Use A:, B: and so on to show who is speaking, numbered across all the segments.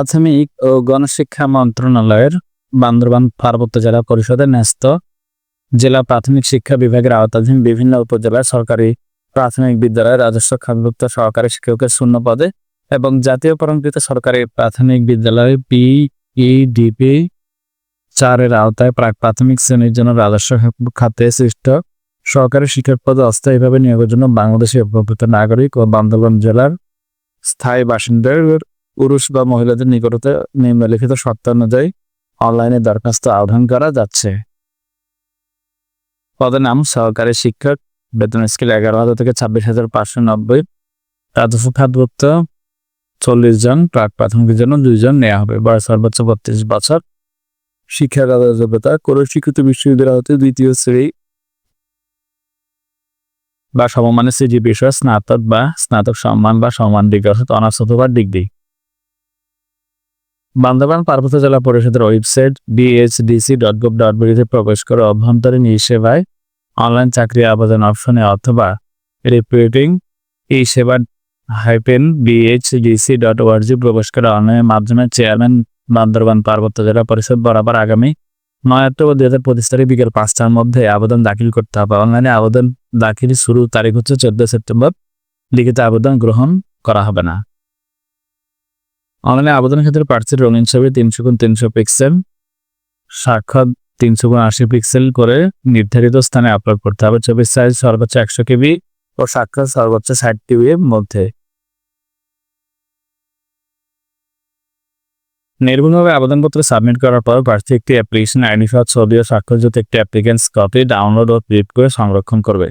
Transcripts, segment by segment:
A: প্রাথমিক ও গণশিক্ষা মন্ত্রণালয়ের বান্দরবান পার্বত্য জেলা পরিষদের ন্যস্ত জেলা প্রাথমিক শিক্ষা বিভাগের আওতাধীন বিভিন্ন উপজেলার সরকারি প্রাথমিক বিদ্যালয়ের রাজস্ব খাতভুক্ত সহকারী শিক্ষকের শূন্য পদে এবং জাতীয় পরঙ্কৃত সরকারি প্রাথমিক বিদ্যালয় পিইডিপি চারের আওতায় প্রাক প্রাথমিক শ্রেণির জন্য রাজস্ব খাতে সৃষ্ট সরকারি শিক্ষক পদে অস্থায়ীভাবে নিয়োগের জন্য বাংলাদেশি উপভূত নাগরিক ও বান্দরবান জেলার স্থায়ী বাসিন্দাদের পুরুষ বা মহিলাদের নিকটতে নিম্নলিখিত শর্ত অনুযায়ী অনলাইনে দরখাস্ত আহ্বান করা যাচ্ছে। পদের নাম সহকারী শিক্ষক, বেতন স্কেল এগারো হাজার থেকে ছাব্বিশ হাজার পাঁচশো নব্বই। রাজস্ব খাতভুক্ত চল্লিশ জন, প্রাক প্রাথমিকের জন্য দুইজন নেওয়া হবে। বয়স সর্বোচ্চ বত্রিশ বছর। শিক্ষাগত যোগ্যতা কোনো শিক্ষিত বিশ্ববিদ্যালয় হতে দ্বিতীয় শ্রেণি বা সমমানের সিজি বিষয় স্নাতক বা স্নাতক সম্মান বা সম্মান ডিগ্রি অর্থাৎ অনার্স অথবা ডিগ্রি। বান্দরবান পার্বত্য জেলা পরিষদের website BHDC dot gov dot বিডিতে প্রবেশ করে অভ্যন্তরীণ ই সেবায় অনলাইন চাকরি আবেদন অপশনে অথবা রিপিউটিং ই সেবা হাইপেন বিএইচডিসি ডট ওআরজি প্রবেশ করে অনলাইনের মাধ্যমে চেয়ারম্যান বান্দরবান পার্বত্য জেলা পরিষদ বরাবর আগামী নয় অক্টোবর দুই হাজার পঁচিশ তারিখ বিকেল পাঁচটার মধ্যে আবেদন দাখিল করতে হবে। অনলাইনে আবেদন দাখিল শুরু তারিখ হচ্ছে চোদ্দ সেপ্টেম্বর। লিখিত আবেদন গ্রহণ করা হবে না। অনলাইনে আবেদনের ক্ষেত্রে প্রার্থীর রঙিন ছবি তিনশো গুণ তিনশো পিক্সেল, সাক্ষাৎ তিনশো গুণ আশি পিক্সেল করে নির্ধারিত স্থানে আপলোড করতে হবে। ছবির সাইজ সর্বোচ্চ একশো কেবি ও সাক্ষাৎ সর্বোচ্চ ষাট টিবি এর মধ্যে। নির্ভুলভাবে আবেদনপত্র সাবমিট করার পর প্রার্থী একটি অ্যাপ্লিকেশন আইডি সহ ছবি ও স্বাক্ষরযুক্ত একটি অ্যাপ্লিকেন্টস কপি ডাউনলোড ও প্রিন্ট করে সংরক্ষণ করবে।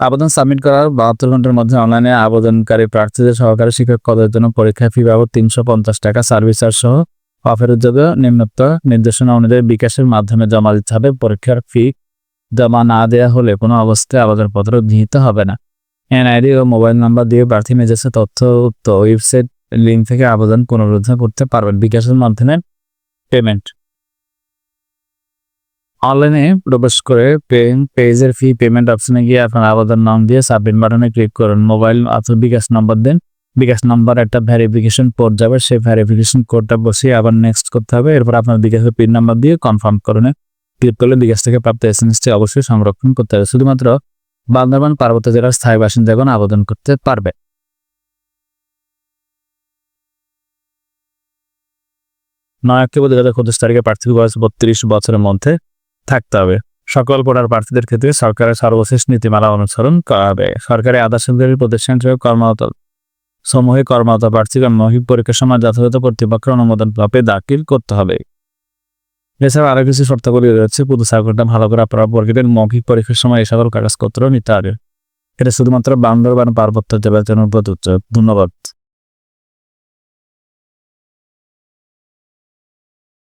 A: আবেদন সাবমিট করার বাহাত্তর ঘণ্টার মধ্যে অনলাইনে আবেদনকারী প্রার্থীদের সহকারী শিক্ষক পদের জন্য পরীক্ষা ফি বাবদ তিনশো পঞ্চাশ টাকা সার্ভিস চার্জ সহ অফেরতযোগ্য নিম্নোক্ত নির্দেশনা অনুযায়ী বিকাশের মাধ্যমে জমা দিতে হবে। পরীক্ষার ফি জমা না দেওয়া হলে কোনো অবস্থায় আবেদনপত্র গৃহীত হবে না। এনআইডি ও মোবাইল নাম্বার দিয়ে প্রার্থী নিজস্ব তথ্য, উক্ত ওয়েবসাইট, লিঙ্ক থেকে আবেদন পুনরুদ্ধার করতে পারবেন। বিকাশের মাধ্যমে পেমেন্ট। অনলাইনে প্রবেশ করে পেজের ফি পেমেন্ট অপশনে গিয়ে আপনার আবেদন নাম দিয়ে সাবমিট বাটনে ক্লিক করুন। মোবাইল অথবা বিকাশ নম্বর দেন। বিকাশ নাম্বার একটা ভেরিফিকেশন কোড যাবে। সেই ভেরিফিকেশন কোডটা বসিয়ে আবার নেক্সট করতে হবে। এরপর আপনার বিকাশের পিন নাম্বার দিয়ে কনফার্ম করুন। ক্লিক করলে বিকাশ থেকে প্রাপ্ত এস এম অবশ্যই সংরক্ষণ করতে হবে। শুধুমাত্র বান্দরবান, পার্বত্য জেলার স্থায়ী বাসিন্দাগণ আবেদন করতে পারবে। নয় অক্টোবর দু হাজার পঁচিশ তারিখে প্রার্থী বয়স বত্রিশ বছরের মধ্যে। থাকতে হবে। সকল পড়ার প্রার্থীদের ক্ষেত্রে সরকারের সর্বশেষ নীতিমালা অনুসরণ করা হবে। সরকারি আধা সরকারি প্রতিষ্ঠান হিসেবে কর্মরত সমূহে কর্মরত প্রার্থীগণ মৌখিক পরীক্ষার সময় যথাযথ কর্তৃপক্ষের অনুমোদন পাবে দাখিল করতে হবে। এছাড়া আরও কিছু শর্তাবলী রয়েছে। পুরো সার্কুলটা ভালো করে আপনারা পরীক্ষার মৌখিক পরীক্ষার সময় এই সকল কাগজপত্র নিতে হবে। এটা শুধুমাত্র বান্দরবান পার্বত্য জেলার জন্য ধন্যবাদ।